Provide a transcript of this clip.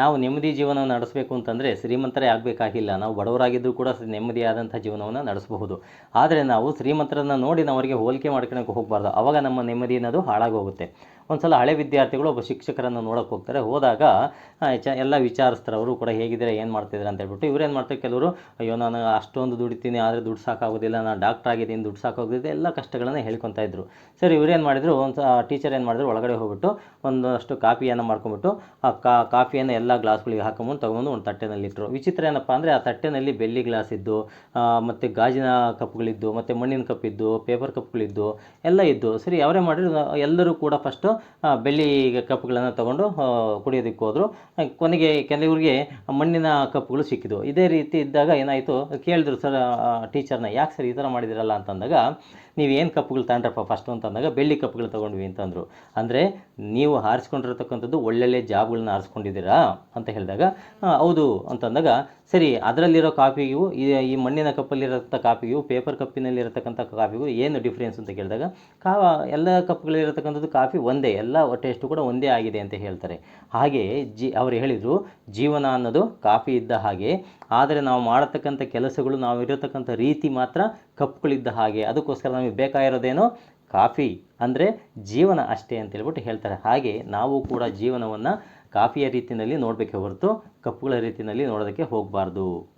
ನಾವು ನೆಮ್ಮದಿ ಜೀವನವನ್ನು ನಡೆಸಬೇಕು ಅಂತಂದರೆ ಶ್ರೀಮಂತರೇ ಆಗಬೇಕಾಗಿಲ್ಲ. ನಾವು ಬಡವರಾಗಿದ್ದರೂ ಕೂಡ ನೆಮ್ಮದಿಯಾದಂಥ ಜೀವನವನ್ನು ನಡೆಸಬಹುದು. ಆದರೆ ನಾವು ಶ್ರೀಮಂತರನ್ನು ನೋಡಿ ನಾವು ಅವರಿಗೆ ಹೋಲಿಕೆ ಮಾಡ್ಕೊಳಕ್ಕೆ ಹೋಗಬಾರ್ದು. ಅವಾಗ ನಮ್ಮ ನೆಮ್ಮದಿ ಅನ್ನೋದು ಹಾಳಾಗಿ ಹೋಗುತ್ತೆ ಒಂದು ಸಲ ಹಳೆ ವಿದ್ಯಾರ್ಥಿಗಳು ಒಬ್ಬ ಶಿಕ್ಷಕರನ್ನು ನೋಡೋಕೆ ಹೋಗ್ತಾರೆ. ಹೋದಾಗ ಚ, ಎಲ್ಲ ವಿಚಾರಿಸ್ತಾರೆ ಅವರು ಕೂಡ ಹೇಗಿದ್ದಾರೆ, ಏನು ಮಾಡ್ತಿದ್ದಾರೆ ಅಂತ ಹೇಳ್ಬಿಟ್ಟು ಏನು ಮಾಡ್ತಾರೆ, ಕೆಲವರು, ಅಯ್ಯೋ, ನಾನು ಅಷ್ಟೊಂದು ದುಡಿತೀನಿ, ಆದರೆ ದುಡ್ಡು ಸಾಕಾಗೋದಿಲ್ಲ, ನಾನು ಡಾಕ್ಟರ್ ಆಗಿದ್ದೀನಿ, ದುಡ್ಡು ಸಾಕಾಗೋದಿಲ್ಲ ಎಲ್ಲ ಕಷ್ಟಗಳನ್ನು ಹೇಳ್ಕೊತಾ ಇದ್ರು. ಇವ್ರು ಏನು ಮಾಡಿದ್ರು ಒಂದು ಟೀಚರ್ ಏನು ಮಾಡಿದ್ರು, ಒಳಗಡೆ ಹೋಗ್ಬಿಟ್ಟು ಒಂದಷ್ಟು ಕಾಫಿಯನ್ನು ಮಾಡ್ಕೊಂಬಿಟ್ಟು ಆ ಕಾಫಿಯನ್ನು ಎಲ್ಲ ಗ್ಲಾಸ್ಗಳಿಗೆ ಹಾಕೊಂಬಂದು ತೊಗೊಂಡು ಒಂದು ತಟ್ಟೆನಲ್ಲಿ ಇಟ್ಟರು. ವಿಚಿತ್ರ ಏನಪ್ಪ ಅಂದರೆ ಆ ತಟ್ಟೆನಲ್ಲಿ ಬೆಳ್ಳಿ ಗ್ಲಾಸ್ ಇದ್ದು ಮತ್ತು ಗಾಜಿನ ಕಪ್ಗಳಿದ್ದು, ಮತ್ತು ಮಣ್ಣಿನ ಕಪ್ ಇದ್ದು, ಪೇಪರ್ ಕಪ್ಗಳಿದ್ದು ಎಲ್ಲ ಇದ್ದು. ಸರಿ, ಅವರೇ ಮಾಡಿದ್ರು. ಎಲ್ಲರೂ ಕೂಡ ಫಸ್ಟು ಬೆಳ್ಳಿ ಕಪ್ಗಳನ್ನು ತೊಗೊಂಡು ಕುಡಿಯೋದಕ್ಕೆ ಹೋದರು. ಕೊನೆಗೆ ಕೆಲವರಿಗೆ ಮಣ್ಣಿನ ಕಪ್ಗಳು ಸಿಕ್ಕಿದ್ವು. ಇದೇ ರೀತಿ ಇದ್ದಾಗ ಏನಾಯಿತು, ಕೇಳಿದ್ರು, ಸರ್ ಟೀಚರ್ನ ಯಾಕೆ ಸರ್ ಈ ಥರ ಮಾಡಿದಿರಲ್ಲ? ಅಂತಂದಾಗ, ನೀವು ಏನು ಕಪ್ಗಳು ತಗೊಂಡ್ರಪ್ಪ ಫಸ್ಟು ಅಂತಂದಾಗ, ಬೆಳ್ಳಿ ಕಪ್ಗಳು ತೊಗೊಂಡ್ವಿ ಅಂತಂದರು. ಅಂದರೆ, ನೀವು ಆರಿಸ್ಕೊಂಡಿರತಕ್ಕಂಥದ್ದು ಒಳ್ಳೊಳ್ಳೆ ಜಾಬ್ಗಳನ್ನ ಆರಿಸ್ಕೊಂಡಿದ್ದೀರಾ ಅಂತ ಹೇಳಿದಾಗ "ಆ, ಹೌದು ಅಂತಂದಾಗ ಸರಿ ಅದರಲ್ಲಿರೋ ಕಾಫಿಗೂ ಈ ಈ ಮಣ್ಣಿನ ಕಪ್ಪಲ್ಲಿರತಕ್ಕ ಕಾಫಿಗೂ ಪೇಪರ್ ಕಪ್ಪಿನಲ್ಲಿರತಕ್ಕಂಥ ಕಾಫಿಗೂ ಏನು ಡಿಫ್ರೆನ್ಸ್ ಅಂತ ಕೇಳಿದಾಗ ಕಾ ಎಲ್ಲ ಕಪ್ಗಳಲ್ಲಿರತಕ್ಕಂಥದ್ದು ಕಾಫಿ ಒಂದೇ ಎಲ್ಲ ಟೇಸ್ಟು ಕೂಡ ಒಂದೇ ಆಗಿದೆ ಅಂತ ಹೇಳ್ತಾರೆ. ಹಾಗೆ ಜಿ ಅವರು ಹೇಳಿದರು ಜೀವನ ಅನ್ನೋದು ಕಾಫಿ ಇದ್ದ ಹಾಗೆ ಆದರೆ ನಾವು ಮಾಡತಕ್ಕಂಥ ಕೆಲಸಗಳು ನಾವು ಇರತಕ್ಕಂಥ ರೀತಿ ಮಾತ್ರ ಕಪ್ಗಳಿದ್ದ ಹಾಗೆ ಅದಕ್ಕೋಸ್ಕರ ನಮಗೆ ಬೇಕಾಗಿರೋದೇನೋ ಕಾಫಿ ಅಂದರೆ ಜೀವನ ಅಷ್ಟೇ ಅಂತ ಹೇಳ್ಬಿಟ್ಟು ಹೇಳ್ತಾರೆ. ಹಾಗೆ ನಾವು ಕೂಡ ಜೀವನವನ್ನು ಕಾಫಿಯ ರೀತಿಯಲ್ಲಿ ನೋಡಬೇಕೇ ಹೊರತು ಕಪ್ಪುಗಳ ರೀತಿಯಲ್ಲಿ ನೋಡೋದಕ್ಕೆ ಹೋಗಬಾರ್ದು.